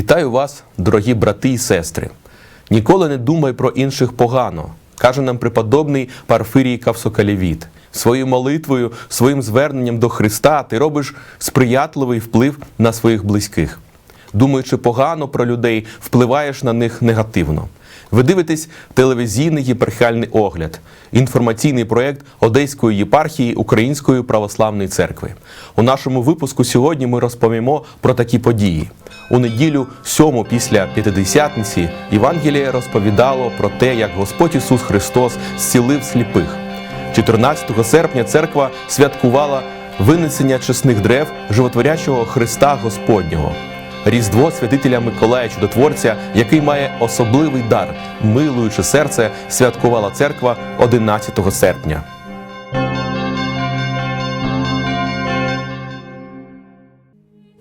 Вітаю вас, дорогі брати і сестри. Ніколи не думай про інших погано, каже нам преподобний Парфирій Кавсокалівіт. Своєю молитвою, своїм зверненням до Христа ти робиш сприятливий вплив на своїх близьких. Думаючи погано про людей, впливаєш на них негативно. Ви дивитесь телевізійний єпархіальний огляд, інформаційний проєкт Одеської єпархії Української православної церкви. У нашому випуску сьогодні ми розповімо про такі події. У неділю, сьому після П'ятидесятниці, Євангеліє розповідало про те, як Господь Ісус Христос зцілив сліпих. 14 серпня церква святкувала винесення чесних дерев животворячого Христа Господнього. Різдво святителя Миколая Чудотворця, який має особливий дар, милуючи серце, святкувала церква 11 серпня. –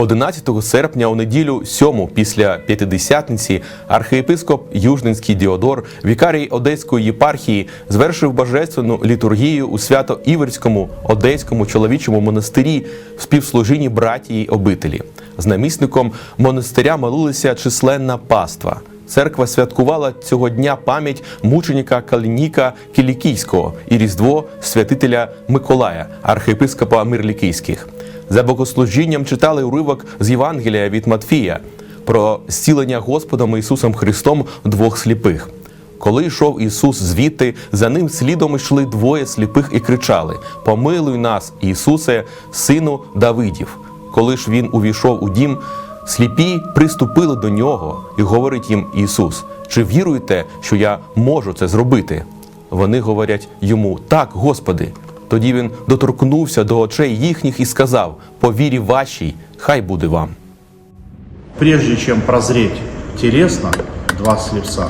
11 серпня у неділю, сьому після П'ятидесятниці, архієпископ Южненський Діодор, вікарій Одеської єпархії, звершив божественну літургію у свято-Іверському Одеському чоловічому монастирі в співслужінні братії обителі. З намісником монастиря молилися численна паства. Церква святкувала цього дня пам'ять мученіка Калініка Кілікійського і Різдво святителя Миколая, архієпископа Мирлікійських. За богослужінням читали уривок з Євангелія від Матфія про зцілення Господом Ісусом Христом двох сліпих. Коли йшов Ісус звідти, за ним слідом йшли двоє сліпих і кричали: Помилуй нас, Ісусе, сину Давидів. Коли ж він увійшов у дім, сліпі приступили до нього і говорить їм Ісус: Чи віруєте, що я можу це зробити? Вони говорять йому: Так, Господи. Тоді він доторкнувся до очей їхніх і сказав: По вірі вашій, хай буде вам. Прежде чем прозреть телесно, два слепца,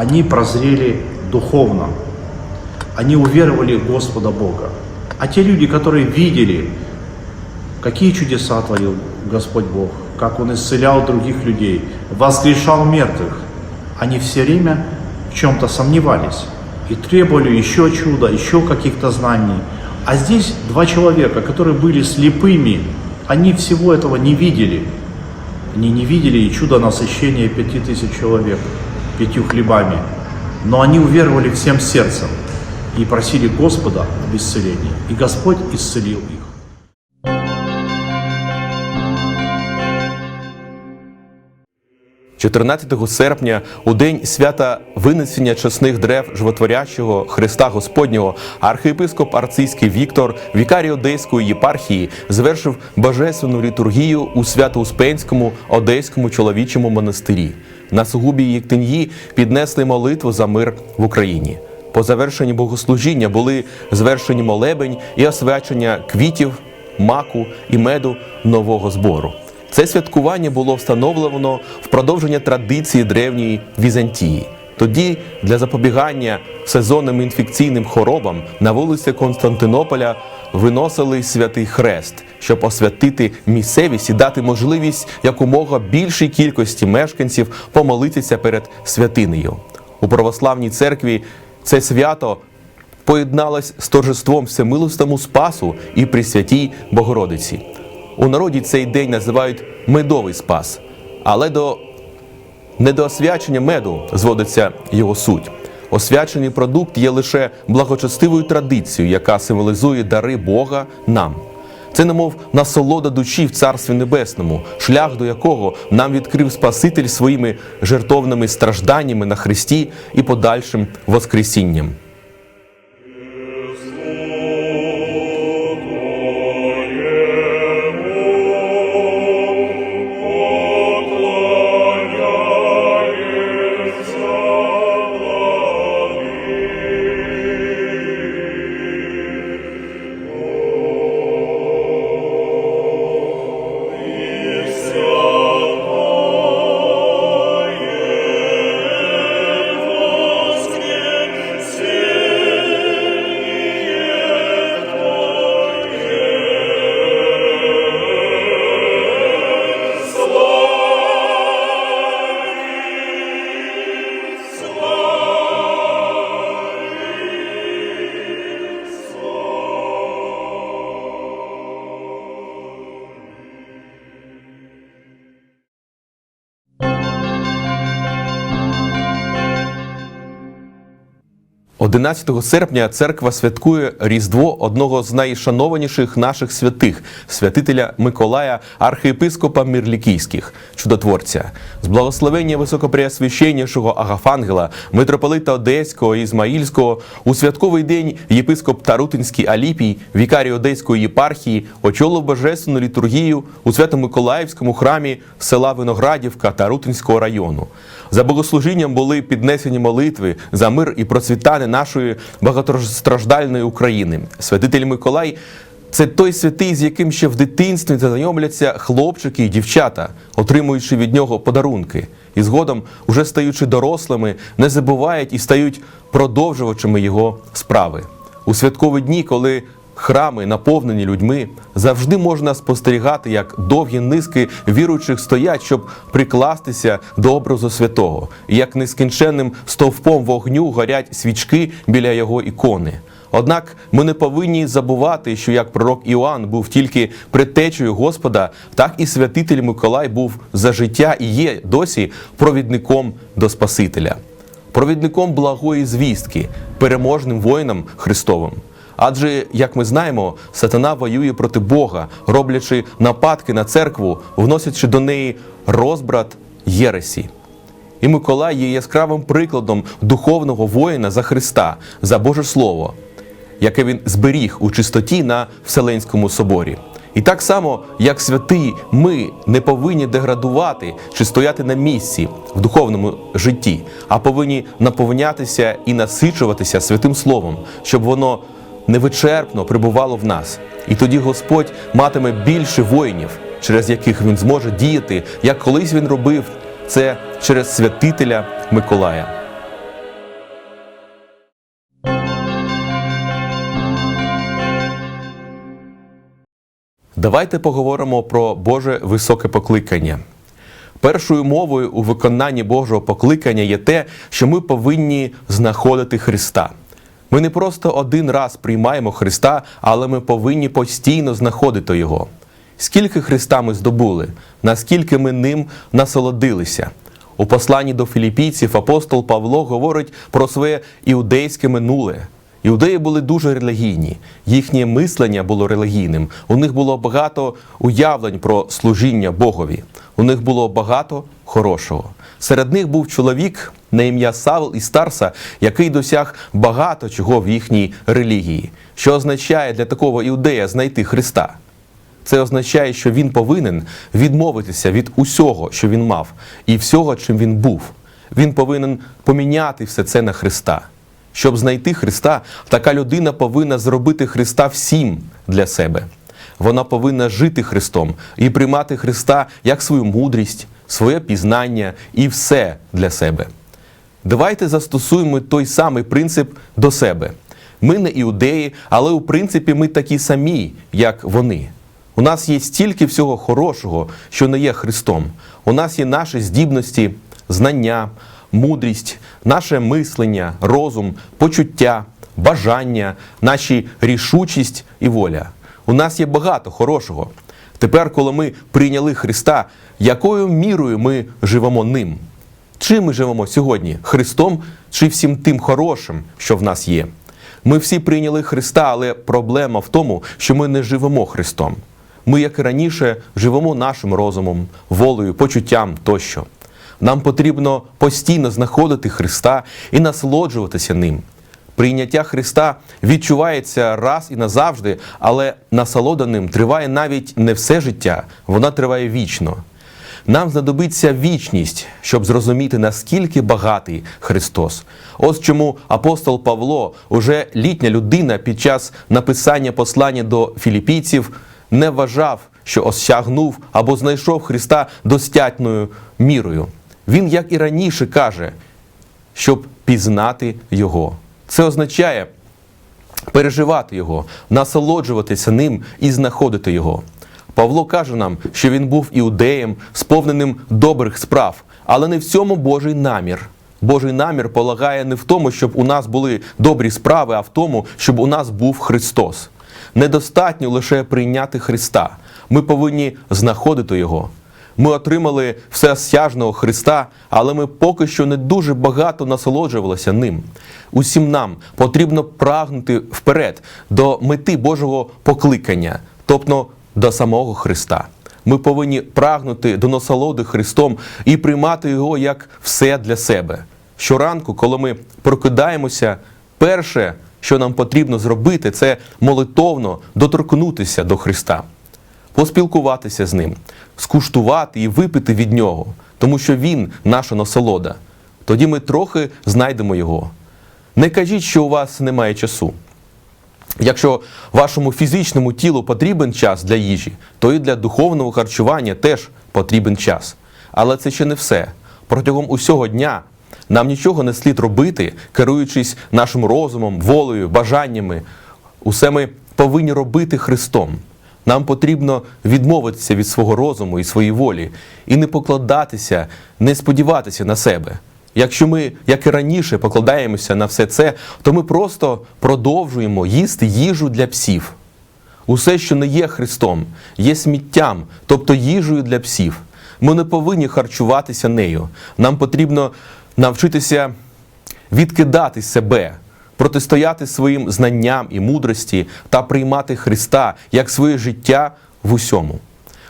они прозрели духовно. Они уверовали Господа Бога. А те люди, которые видели, какие чудеса творил Господь Бог, как Он исцелял других людей, воскрешал мертвых, они все время в чем-то сомневались и требовали еще чуда, еще каких-то знаний. А здесь два человека, которые были слепыми, они всего этого не видели. Они не видели и чудо насыщения пяти тысяч человек пятью хлебами. Но они уверовали всем сердцем и просили Господа об исцелении. И Господь исцелил их. 14 серпня, у день свята винесення чесних дерев животворячого Христа Господнього, архієпископ Арцийський Віктор, вікарій Одеської єпархії, завершив божественну літургію у Свято-Успенському Одеському чоловічому монастирі. На сугубі Єктин'ї піднесли молитву за мир в Україні. По завершенні богослужіння були звершені молебень і освячення квітів, маку і меду нового збору. Це святкування було встановлено в продовження традиції древньої Візантії. Тоді для запобігання сезонним інфекційним хворобам на вулиці Константинополя виносили святий хрест, щоб освятити місцевість і дати можливість якомога більшій кількості мешканців помолитися перед святинею. У православній церкві це свято поєдналось з торжеством Всемилостому Спасу і Пресвятій Богородиці. У народі цей день називають медовий спас, але до недоосвячення меду зводиться його суть. Освячений продукт є лише благочестивою традицією, яка символізує дари Бога нам. Це немов насолода душі в Царстві Небесному, шлях до якого нам відкрив Спаситель своїми жертовними стражданнями на Христі і подальшим Воскресінням. 11 серпня церква святкує Різдво одного з найшанованіших наших святих, святителя Миколая, архієпископа Мірлікійських, чудотворця, з благословення високопреосвященнішого Агафангела, митрополита Одеського Ізмаїльського у святковий день єпископ Тарутинський Аліпій, вікарій Одеської єпархії, очолив божественну літургію у Свято-Миколаївському храмі села Виноградівка Тарутинського району. За богослужінням були піднесені молитви за мир і процвітання нашої багатостраждальної України. Святитель Миколай це той святий, з яким ще в дитинстві знайомляться хлопчики і дівчата, отримуючи від нього подарунки. І згодом, уже стаючи дорослими, не забувають і стають продовжувачами його справи. У святкові дні, коли храми наповнені людьми, завжди можна спостерігати, як довгі низки віруючих стоять, щоб прикластися до образу святого, як нескінченним стовпом вогню горять свічки біля його ікони. Однак ми не повинні забувати, що як пророк Іоанн був тільки предтечею Господа, так і святитель Миколай був за життя і є досі провідником до Спасителя, провідником благої звістки, переможним воїном Христовим. Адже, як ми знаємо, сатана воює проти Бога, роблячи нападки на церкву, вносячи до неї розбрат єресі. І Миколай є яскравим прикладом духовного воїна за Христа, за Боже Слово, яке він зберіг у чистоті на Вселенському соборі. І так само, як святий, ми не повинні деградувати чи стояти на місці в духовному житті, а повинні наповнятися і насичуватися святим Словом, щоб воно невичерпно прибувало в нас. І тоді Господь матиме більше воїнів, через яких він зможе діяти, як колись він робив це через святителя Миколая. Давайте поговоримо про Боже високе покликання. Першою мовою у виконанні Божого покликання є те, що ми повинні знаходити Христа. Ми не просто один раз приймаємо Христа, але ми повинні постійно знаходити Його. Скільки Христа ми здобули, наскільки ми ним насолодилися. У посланні до філіпійців апостол Павло говорить про своє іудейське минуле. Іудеї були дуже релігійні, їхнє мислення було релігійним. У них було багато уявлень про служіння Богові. У них було багато хорошого. Серед них був чоловік на ім'я Савл із Тарса, який досяг багато чого в їхній релігії, що означає для такого іудея знайти Христа. Це означає, що він повинен відмовитися від усього, що він мав, і всього, чим він був. Він повинен поміняти все це на Христа. Щоб знайти Христа, така людина повинна зробити Христа всім для себе. Вона повинна жити Христом і приймати Христа як свою мудрість, своє пізнання і все для себе. Давайте застосуємо той самий принцип до себе. Ми не іудеї, але у принципі ми такі самі, як вони. У нас є стільки всього хорошого, що не є Христом. У нас є наші здібності, знання, мудрість, наше мислення, розум, почуття, бажання, наші рішучість і воля. У нас є багато хорошого. Тепер, коли ми прийняли Христа, якою мірою ми живемо ним? Чим ми живемо сьогодні? Христом чи всім тим хорошим, що в нас є? Ми всі прийняли Христа, але проблема в тому, що ми не живемо Христом. Ми, як і раніше, живемо нашим розумом, волею, почуттям тощо. Нам потрібно постійно знаходити Христа і насолоджуватися ним. Прийняття Христа відчувається раз і назавжди, але насолода ним триває навіть не все життя, вона триває вічно. Нам знадобиться вічність, щоб зрозуміти, наскільки багатий Христос. Ось чому апостол Павло, уже літня людина, під час написання послання до філіпійців, не вважав, що осягнув або знайшов Христа достатньою мірою. Він, як і раніше, каже, щоб пізнати Його. Це означає переживати Його, насолоджуватися ним і знаходити Його. Павло каже нам, що він був іудеєм, сповненим добрих справ, але не в цьому Божий намір. Божий намір полагає не в тому, щоб у нас були добрі справи, а в тому, щоб у нас був Христос. Недостатньо лише прийняти Христа. Ми повинні знаходити Його. Ми отримали всеосяжного Христа, але ми поки що не дуже багато насолоджувалися ним. Усім нам потрібно прагнути вперед до мети Божого покликання, тобто до самого Христа. Ми повинні прагнути до насолоди Христом і приймати його як все для себе. Щоранку, коли ми прокидаємося, перше, що нам потрібно зробити, це молитовно доторкнутися до Христа поспілкуватися з ним, скуштувати і випити від нього, тому що він наша насолода. Тоді ми трохи знайдемо його. Не кажіть, що у вас немає часу. Якщо вашому фізичному тілу потрібен час для їжі, то і для духовного харчування теж потрібен час. Але це ще не все. Протягом усього дня нам нічого не слід робити, керуючись нашим розумом, волею, бажаннями. Усе ми повинні робити Христом. Нам потрібно відмовитися від свого розуму і своєї волі і не покладатися, не сподіватися на себе. Якщо ми, як і раніше, покладаємося на все це, то ми просто продовжуємо їсти їжу для псів. Усе, що не є Христом, є сміттям, тобто їжею для псів. Ми не повинні харчуватися нею. Нам потрібно навчитися відкидати себе, протистояти своїм знанням і мудрості та приймати Христа як своє життя в усьому.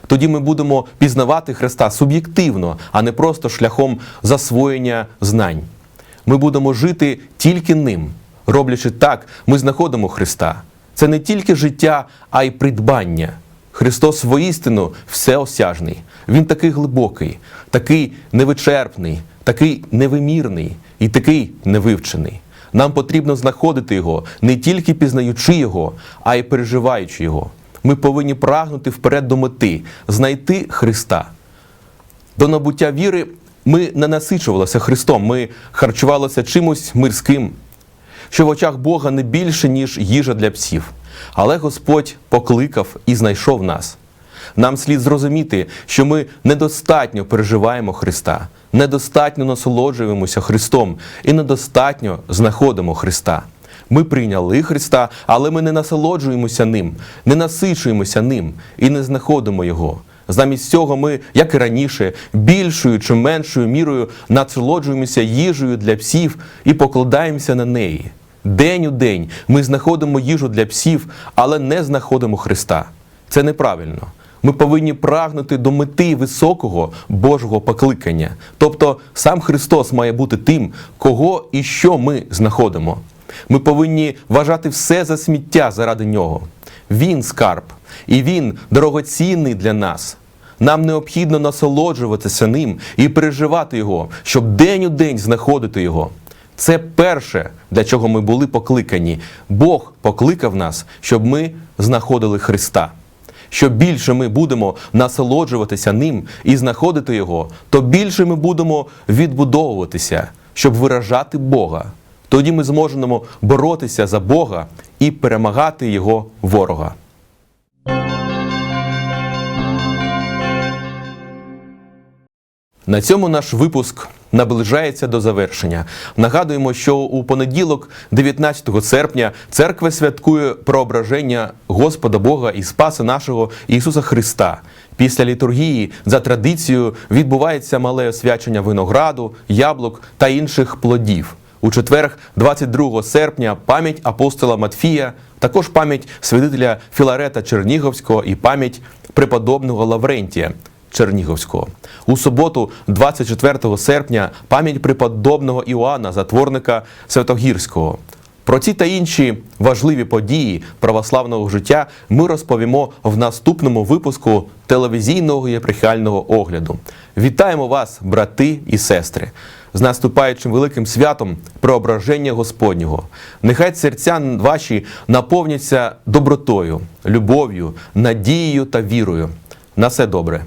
Тоді ми будемо пізнавати Христа суб'єктивно, а не просто шляхом засвоєння знань. Ми будемо жити тільки ним. Роблячи так, ми знаходимо Христа. Це не тільки життя, а й придбання. Христос воістину всеосяжний. Він такий глибокий, такий невичерпний, такий невимірний і такий невивчений. Нам потрібно знаходити його не тільки пізнаючи його, а й переживаючи його. Ми повинні прагнути вперед до мети, знайти Христа. До набуття віри ми не насичувалися Христом, ми харчувалися чимось мирським, що в очах Бога не більше, ніж їжа для псів. Але Господь покликав і знайшов нас. Нам слід зрозуміти, що ми недостатньо переживаємо Христа, недостатньо насолоджуємося Христом і недостатньо знаходимо Христа. Ми прийняли Христа, але ми не насолоджуємося ним, не насичуємося ним і не знаходимо Його. Замість цього ми, як і раніше, більшою чи меншою мірою насолоджуємося їжею для псів і покладаємося на неї. День у день ми знаходимо їжу для псів, але не знаходимо Христа. Це неправильно. Ми повинні прагнути до мети високого Божого покликання. Тобто сам Христос має бути тим, кого і що ми знаходимо. Ми повинні вважати все за сміття заради нього. Він скарб, і він дорогоцінний для нас. Нам необхідно насолоджуватися ним і переживати його, щоб день у день знаходити його. Це перше, для чого ми були покликані. Бог покликав нас, щоб ми знаходили Христа. Що більше ми будемо насолоджуватися ним і знаходити його, то більше ми будемо відбудовуватися, щоб виражати Бога. Тоді ми зможемо боротися за Бога і перемагати його ворога. На цьому наш випуск наближається до завершення. Нагадуємо, що у понеділок, 19 серпня, церква святкує проображення Господа Бога і Спаса нашого Ісуса Христа. Після літургії за традицією відбувається мале освячення винограду, яблук та інших плодів. У четверг, 22 серпня, пам'ять апостола Матфія, також пам'ять святителя Філарета Чернігівського і пам'ять преподобного Лаврентія. Чернігівського. У суботу, 24 серпня, пам'ять преподобного Іоанна, затворника Святогірського. Про ці та інші важливі події православного життя ми розповімо в наступному випуску телевізійного єпархіального огляду. Вітаємо вас, брати і сестри! З наступаючим великим святом преображення Господнього. Нехай серця ваші наповняться добротою, любов'ю, надією та вірою. На все добре.